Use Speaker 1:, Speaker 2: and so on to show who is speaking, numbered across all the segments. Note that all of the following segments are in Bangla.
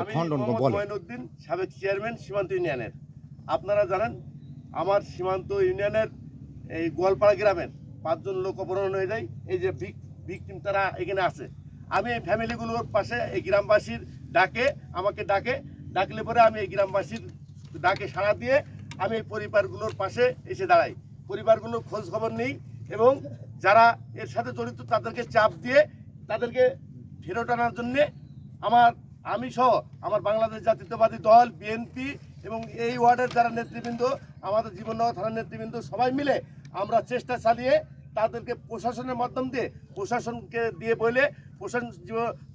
Speaker 1: আমি
Speaker 2: খণ্ডন
Speaker 1: মোহাম্মদ মঈনুদ্দিন সাবেক চেয়ারম্যান সীমান্ত ইউনিয়নের। আপনারা জানেন আমার সীমান্ত ইউনিয়নের এই গোয়ালপাড়া গ্রামের পাঁচজন লোক অপহরণ হয়ে যায়। এই যে ভিকটিম তারা এখানে আছে। আমি এই ফ্যামিলিগুলোর পাশে এই গ্রামবাসীর ডাকে আমাকে ডাকে। ডাকলে পরে আমি এই গ্রামবাসীর ডাকে সাড়া দিয়ে আমি এই পরিবারগুলোর পাশে এসে দাঁড়াই। পরিবারগুলোর খোঁজ খবর নিই এবং যারা এর সাথে জড়িত তাদেরকে চাপ দিয়ে তাদেরকে ফেরত আনার জন্যে আমার আমি সহ আমার বাংলাদেশ জাতীয়তাবাদী দল বিএনপি এবং এই ওয়ার্ডের যারা নেতৃবৃন্দ আমাদের জীবননগর থানার নেতৃবৃন্দ সবাই মিলে আমরা চেষ্টা চালিয়ে তাদেরকে প্রশাসনের মাধ্যম দিয়ে প্রশাসনকে দিয়ে বলে প্রশাসন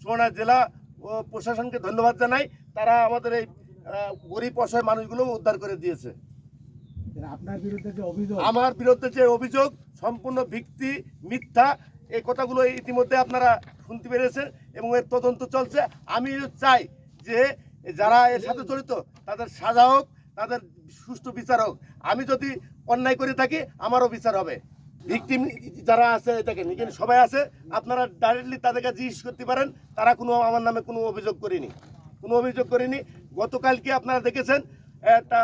Speaker 1: চুয়ানা জেলা ও প্রশাসনকে ধন্যবাদ জানাই। তারা আমাদের এই গরিব অসহায় মানুষগুলো উদ্ধার করে দিয়েছে।
Speaker 3: আপনার বিরুদ্ধে যে অভিযোগ।
Speaker 1: আমার বিরুদ্ধে যে অভিযোগ সম্পূর্ণ ভিত্তি মিথ্যা এই কথাগুলো ইতিমধ্যে আপনারা শুনতে পেরেছেন। এবং এর তদন্ত চলছে। আমি চাই যে যারা এর সাথে জড়িত, তাদের সাজা হোক, তাদের সুষ্ঠু বিচার হোক। আমি যদি অন্যায় করে থাকি, আমারও বিচার হবে। ভিকটিম যারা আছে, দেখেন, এখানে সবাই আছে। আপনারা ডাইরেক্টলি তাদেরকে জিজ্ঞেস করতে পারেন, তারা কোনো আমার নামে কোনো অভিযোগ করেনি। কোনো অভিযোগ করেনি। গতকালকে আপনারা দেখেছেন, একটা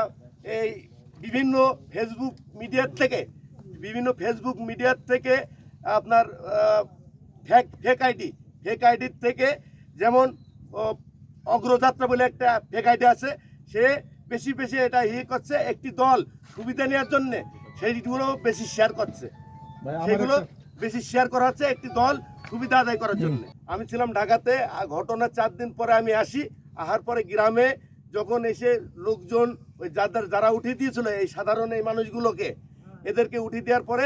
Speaker 1: এই বিভিন্ন ফেসবুক মিডিয়ার থেকে, বিভিন্ন ফেসবুক মিডিয়ার থেকে আপনার ফেক ফেক আইডি ফেক আইডির থেকে যেমন অগ্রযাত্রা বলে একটা ফেক আইডি আছে সে বেশি বেশি এটা ইয়ে করছে একটি দল সুবিধা নেওয়ার জন্যে। সেইগুলো বেশি শেয়ার করছে। সেগুলো বেশি শেয়ার করা হচ্ছে একটি দল সুবিধা আদায় করার জন্য। আমি ছিলাম ঢাকাতে আর ঘটনার চার দিন পরে আমি আসি আহার পরে গ্রামে যখন এসে লোকজন ওই যাদের যারা উঠিয়ে দিয়েছিল এই সাধারণ এই মানুষগুলোকে এদেরকে উঠিয়ে দেওয়ার পরে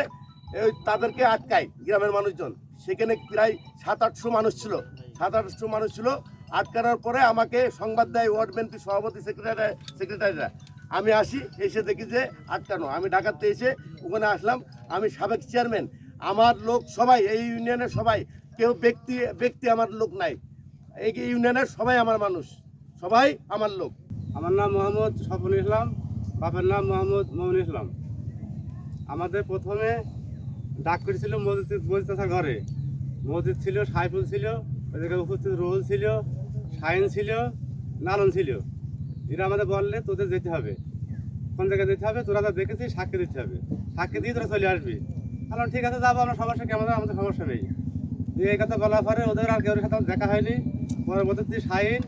Speaker 1: ওই তাদেরকে আটকায় গ্রামের মানুষজন। সেখানে প্রায় সাত, আটশো মানুষ ছিল। সাত, আটশো মানুষ ছিল। আটকানোর পরে আমাকে সংবাদ দেয় ওয়ার্ড বিএনপি সভাপতি, সেক্রেটারি, সেক্রেটারিরা। আমি আসি, এসে দেখি যে আটকানো। আমি ঢাকাতে এসে ওখানে আসলাম। আমি সাবেক চেয়ারম্যান। আমার লোক সবাই, এই ইউনিয়নের সবাই, কেউ ব্যক্তি ব্যক্তি আমার লোক নাই। এই ইউনিয়নের সবাই আমার মানুষ। সবাই আমার লোক।
Speaker 4: আমার নাম মোহাম্মদ স্বপন ইসলাম। বাপের নাম মোহাম্মদ মোমিন ইসলাম। আমাদের প্রথমে ডাক করেছিল, মসজিদ মসজিদ ঘরে। মসজিদ ছিল, সাইফুল ছিল জায়গায় উপস্থিত রোল ছিল সাইন ছিল, লালন ছিল। এরা আমাদের বললে, তোদের যেতে হবে। কোন জায়গায় যেতে হবে? তোরা যা দেখেছিস সাক্ষী দিতে হবে। সাক্ষী দিয়ে তোরা চলে আসবি। আমরা ঠিক আছে, যাব। আমরা সমস্যা কি? আমাদের আমাদের সমস্যা নেই। দিয়ে এই কথা বলার পরে ওদের আর কেউ সাথে দেখা হয়নি। পরবর্তীতে শাহিন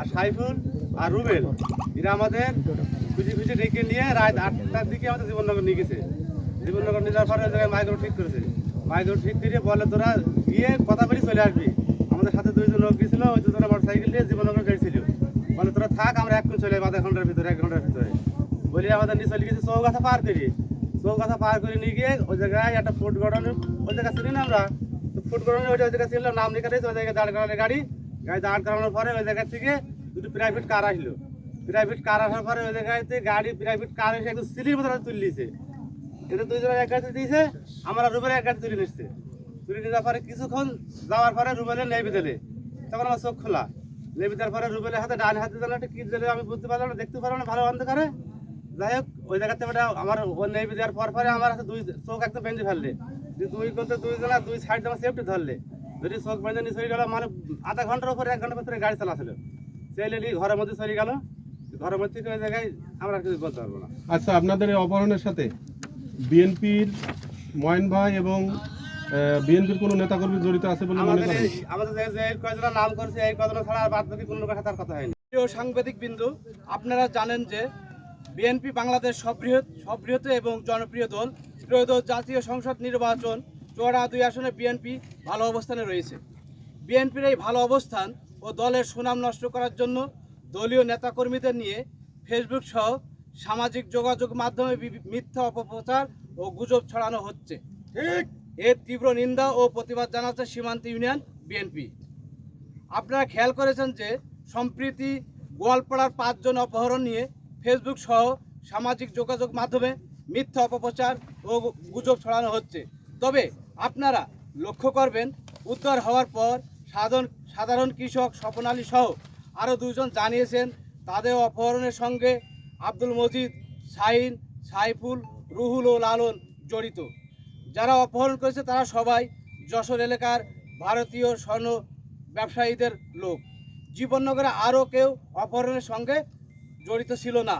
Speaker 4: আর সাইফুল আর রুবেল, এরা আমাদের খুঁজে খুঁজে ডেকে নিয়ে রাত আটটার দিকে আমাদের জীবননগর নিয়ে গেছে। জীবননগর পরে ওই জায়গায় মাইক্রো ঠিক করেছে। মাইক্রো ঠিক করে বলে, তোরা গিয়ে কথা বলি চলে আসবি। আমাদের সাথে দুইজন লোক গেছিল ওই দুজনে মোটর সাইকেল নিয়ে জীবননগর গেছিল বলে, তোরা থাক, আমরা এখন চলে আধা ঘণ্টার ভিতরে, এক ঘণ্টার ভিতরে। বলি, আমাদের নিয়ে চলে গেছি, চৌগাছা পার করি। চৌগাছা পার করে নিয়ে গিয়ে ওই জায়গায় একটা ফুড গড়ানো, ওই জায়গা চিনি না আমরা? তো ফুড গড়ানো ওই জায়গা ছিল, নাম লেখা রয়েছে, ওই জায়গায় দাঁড় করানো গাড়ি। গাড়ি দাঁড় করানোর পরে ওই জায়গা থেকে দুটো প্রাইভেট কার আসলো। প্রাইভেট কার আসার পরে ওই জায়গাতে গাড়ি প্রাইভেট কার এসে একদম সিলির মতো তুললিছে এদের দুইজনের এক গাড়িতে দিয়েছে, আমরা রুবেলের এক গাড়ি তুলে নিচ্ছে তুলে নিয়ে যাওয়ার পরে কিছুক্ষণ যাওয়ার পরে রুবেলের নেই দিলে। তখন আমার চোখ খোলা। নেবি দেওয়ার পরে রুবেলের হাতে ডান হাতে দিলে একটা কি দিলে আমি বুঝতে পারলাম না, দেখতে পারলাম না, ভালো অন্ধকারে। যাই হোক, ওই জায়গাতে মানে আমার ওই নেবি দেওয়ার পর পরে আমার হাতে দুই চোখ একদম বেঁধে ফেললে। দুই করতে দুই জনা দুই সাইড আমার সেফটি ধরলে। যদি চোখ বেঁধে নিয়ে চলে গেল মানে আধা ঘণ্টার উপরে, এক ঘণ্টার ভিতরে গাড়ি চালাছিল। চলে নিয়ে ঘরের মধ্যে চলে গেল। ঘরের মধ্যে ওই জায়গায় আমরা কিছু বলতে পারব না।
Speaker 5: আচ্ছা আপনাদের এই অপহরণের সাথে বিএনপির ময়ন ভাই এবং বিএনপির কোনো নেতাকর্মী জড়িত আছে বলে মনে করেন?
Speaker 4: আমাদের যে- যে কয়জনের নাম করছে এই কয়জন ছাড়া আর বাদ বাকি কোনো লোকের সাথে আর কথা হয়নি।
Speaker 6: প্রিয় সাংবাদিক বিন্দু আপনারা জানেন যে বিএনপি বাংলাদেশ সববৃহৎ সববৃহৎ এবং জনপ্রিয় দল ত্রয়োদশ জাতীয় সংসদ নির্বাচন চোরা দুই আসনে বিএনপি ভালো অবস্থানে রয়েছে। বিএনপির এই ভালো অবস্থান ও দলের সুনাম নষ্ট করার জন্য দলীয় নেতাকর্মীদের নিয়ে ফেসবুক সহ সামাজিক যোগাযোগ মাধ্যমে মিথ্যা অপপ্রচার ও গুজব ছড়ানো হচ্ছে। এর তীব্র নিন্দা ও প্রতিবাদ জানাচ্ছে সীমান্ত ইউনিয়ন বিএনপি। আপনারা খেয়াল করেছেন যে সম্প্রীতি গোয়ালপাড়ার পাঁচজন অপহরণ নিয়ে ফেসবুক সহ সামাজিক যোগাযোগ মাধ্যমে মিথ্যা অপপ্রচার ও গুজব ছড়ানো হচ্ছে। তবে আপনারা লক্ষ্য করবেন উদ্ধার হওয়ার পর সাধারণ সাধারণ কৃষক স্বপন আলী সহ আরও দুজন জানিয়েছেন তাদের অপহরণের সঙ্গে আব্দুল মজিদ, শাহিন, সাইফুল, রুহুল ও লালন জড়িত। যারা অপহরণ করেছে তারা সবাই যশোর এলাকার ভারতীয় স্বর্ণ ব্যবসায়ীদের লোক। জীবননগরে আরও কেউ অপহরণের সঙ্গে জড়িত ছিল না।